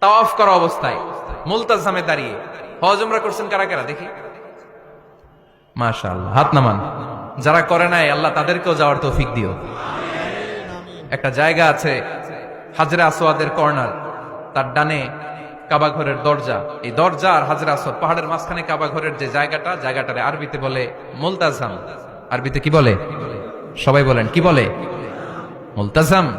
তাওয়াফ করা অবস্থায় মুলতাজামে দাঁড়িয়ে হজ উমরা করছেন কারা কারা? দেখি। মাশাআল্লাহ, হাত নামান। যারা করে নাই, আল্লাহ তাদেরকেও যাওয়ার তৌফিক দিও। একটা জায়গা আছে হাজরা আসোয়াদের কর্নার। তার ডানে কাবা ঘরের দরজা। এই দরজা আর হাজরা আসোয়াদ পাহাড়ের মাঝখানে কাবা ঘরের যে জায়গাটা, জায়গাটারে আরবিতে বলে মুলতাজাম। আরবিতে কি বলে? সবাই বলেন, কি বলে? মুলতাজাম।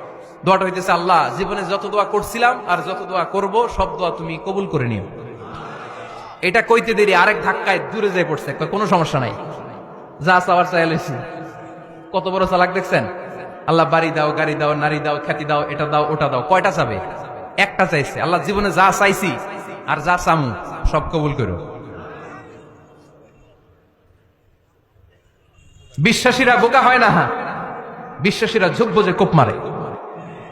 দোয়াটা হইতেছে, আল্লাহ, জীবনে যত দোয়া করছিলাম আর যত দোয়া করব, সব দোয়া তুমি কবুল করে নিও। এটা কইতে দেরি, আরেক ধাক্কায় দূরে যেয়ে পড়ছে। কোনো সমস্যা নাই। যা চাওয়ার চাইলেছি কত বড় চালাক দেখছেন? আল্লাহ, বাড়ি দাও, গাড়ি দাও, নারী দাও, খ্যাতি দাও, এটা দাও, ওটা দাও, কয়টা চাবে? একটা চাইছে। আল্লাহ, জীবনে যা চাইছি আর যা চামু, সব কবুল করো। বিশ্বাসীরা বোকা হয় না বিশ্বাসীরা ঝুঁকবো যে কোপ মারে।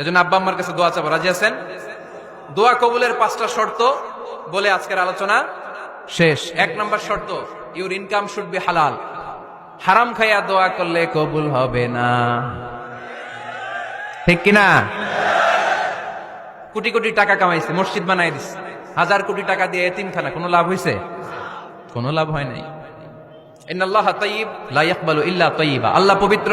এজন্য আব্বা আম্মার কাছে দোয়া চাবো। রাজি আছেন? দোয়া কবুলের পাঁচটা শর্ত বলে আজকের আলোচনা শেষ। এক নম্বর শর্ত ইউর ইনকাম শুড বি হালাল হারাম খাইয়া দোয়া করলে কবুল হবে না। ঠিক কিনা? কোটি কোটি টাকা কামাইছে, মসজিদ বানাই দিছে। হাজার কোটি টাকা দিয়ে এতিম এতিমখানা, কোনো লাভ হয়েছে কোনো লাভ হয় নাই। ইন্নাল্লাহ তাইয়িব, লা ইয়াকবালু ইল্লা তাইয়িবা। আল্লাহ পবিত্র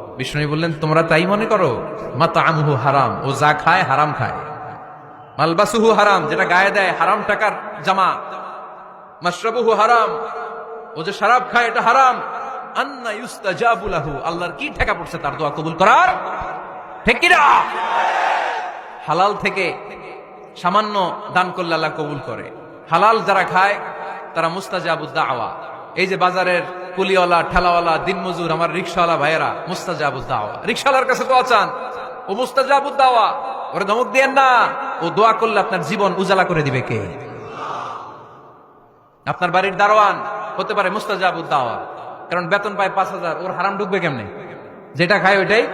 বিষ্ণু বললেন, তোমরা তাই মনে করো? মাতা আমহু হারাম। ও যা খায় হারাম খায়। মালবাসুহু হারাম, যেটা গায়ে দেয় হারাম টাকার জামা। মাশরাবুহু হারাম। ও যে শরাব খায়, এটা হারাম। আন্না ইউস্তাজাবু লাহু। আল্লাহর কি ঠেকা পড়ছে তার দোয়া কবুল করার? ঠিক কি না হালাল থেকে সামান্য দান করলে আল্লাহ কবুল করে। হালাল যারা খায়, তারা মুস্তাজাবু দাওয়া। এই যে বাজারের কুলিওয়ালা, ঠেলাওয়ালা, দিনমজুর, আমার রিক্সাওয়ালা ভাইয়েরা মুস্তাজাবু দাওয়া। রিক্সাওয়ালার কাছে দোয়া চান ও মুস্তাজাবু দাওয়া। ওরে ধমক দিয়েন না। ও দোয়া করলে আপনার জীবন উজালা করে দিবে কে? আপনার বাড়ির দারোয়ান হতে পারে মুস্তাজাবুদ দাওয়া। কারণ বেতন পায় পাঁচ হাজার। ওর হারাম ঢুকবে কেমনে? যেটা খায় ওইটাই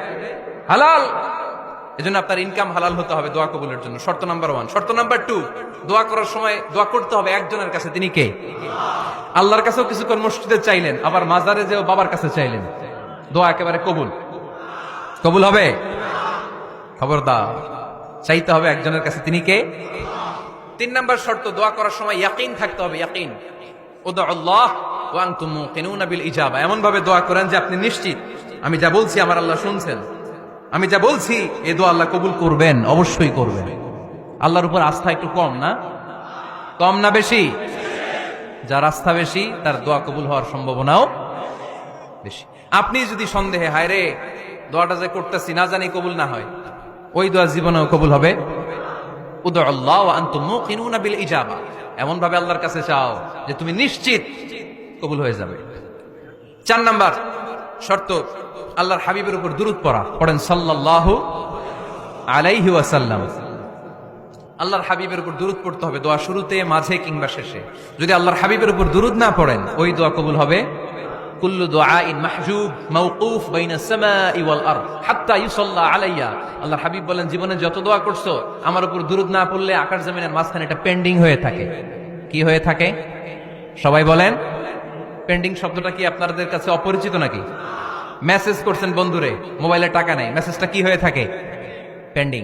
হালাল। এজন্য আপনার ইনকাম হালাল হতে হবে দোয়া কবুলের জন্য। শর্ত নাম্বার ওয়ান শর্ত নাম্বার টু দোয়া করার সময় দোয়া করতে হবে একজনের কাছে। তিনি কে? আল্লাহর কাছেও কিছুক্ষণ মসজিদে চাইলেন, আবার মাজারে যেও বাবার কাছে চাইলেন। দোয়া একেবারে কবুল। কবুল হবে? খবরদার। চাইতে হবে একজনের কাছে। তিনি কে? তিন নম্বর শর্ত, দোয়া করার সময় ইয়াকিন থাকতে হবে, ইয়াকিন। বিল ইজাবা। এমন ভাবে দোয়া করেন যে আপনি নিশ্চিত, আমি যা বলছি আমার আল্লাহ শুনছেন। আমি যা বলছি, এ দোয়া আল্লাহ কবুল করবেন, অবশ্যই করবেন। আল্লাহর উপর আস্থা একটু কম না? কম না বেশি? যার আস্থা বেশি, তার দোয়া কবুল হওয়ার সম্ভাবনাও বেশি। আপনি যদি সন্দেহে, হায় রে, দোয়াটা যে করতেছি, না জানি কবুল না হয়, ওই দোয়া জীবনেও কবুল হবে। ইজাবা। এমন ভাবে আল্লাহর কাছে চাও যে তুমি নিশ্চিত কবুল হয়ে যাবে। চার নাম্বার শর্ত, আল্লাহর হাবিবের উপর দুরুদ পড়া। পড়েন সাল্লাল্লাহু আলাইহি ওয়াসাল্লাম। আল্লাহর হাবিবের উপর দুরুদ পড়তে হবে, দোয়া শুরুতে, মাঝে কিংবা শেষে। যদি আল্লাহর হাবিবের উপর দুরুদ না পড়েন, ওই দোয়া কবুল হবে। কুল্লু আল্লাহর হাবিব বলেন, জীবনে যত দোয়া করছ, আমার উপর না পড়লে আকাশ জমিনের মাঝখানে পেন্ডিং হয়ে থাকে। কি হয়ে থাকে? সবাই বলেন পেন্ডিং শব্দটা কি আপনাদের কাছে অপরিচিত নাকি? মেসেজ করছেন, বন্ধুরে, মোবাইলে টাকা নেই। মেসেজটা কি হয়ে থাকে? পেন্ডিং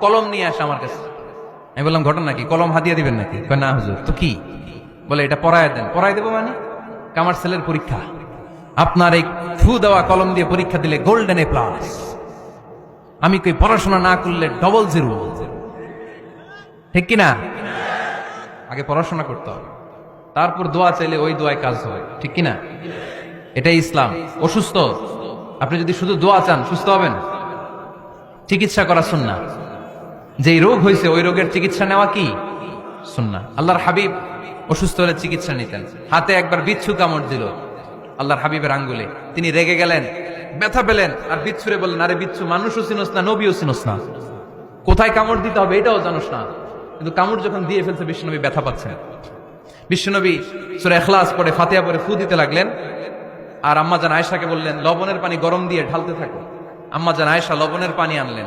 কলম নিয়ে আসে আমার কাছে। আমি বললাম, ঘটনা কি? কলম হাতিয়ে দিবেন নাকি? না, হুজুর। তো কি? বলে, এটা পড়ায় দেন। পড়ায় দেবো মানে? কামার ছেলের পরীক্ষা। আপনার এই ফু দেওয়া কলম দিয়ে পরীক্ষা দিলে গোল্ডেন এ প্লাস। আমি কই, পড়াশোনা না করলে ডবল জিরো ঠিক কিনা? আগে পড়াশোনা করতে হবে। তারপর দোয়া চাইলে ওই দোয়ায় কাজ হয় ঠিক কিনা? এটাই ইসলাম। অসুস্থ? আপনি যদি শুধু দোয়া চান, সুস্থ হবেন? চিকিৎসা করা সুন্না যেই রোগ হয়েছে, ওই রোগের চিকিৎসা নেওয়া কি? সুন্না আল্লাহর হাবিব অসুস্থ হলে চিকিৎসা নিতেন। হাতে একবার বিচ্ছু কামড় দিল। আল্লাহর হাবিবের আঙ্গুলে। তিনি রেগে গেলেন, ব্যথা পেলেন, আর বিচ্ছুরে বললেন, আরে বিচ্ছু, মানুষও চিনোস না, নবীও চিনোস না। কোথায় কামড় দিতে হবে এটাও জানোস না। কিন্তু কামড় যখন দিয়ে ফেলছে, বিশ্বনবী ব্যথা পাচ্ছেন। বিশ্বনবী সুরে এখলাস পরে ফাতিয়া পরে ফু দিতে লাগলেন। আর আম্মাজান আয়েশাকে বললেন, লবণের পানি গরম দিয়ে ঢালতে থাকো। আম্মা জান আয়েশা লবণের পানি আনলেন।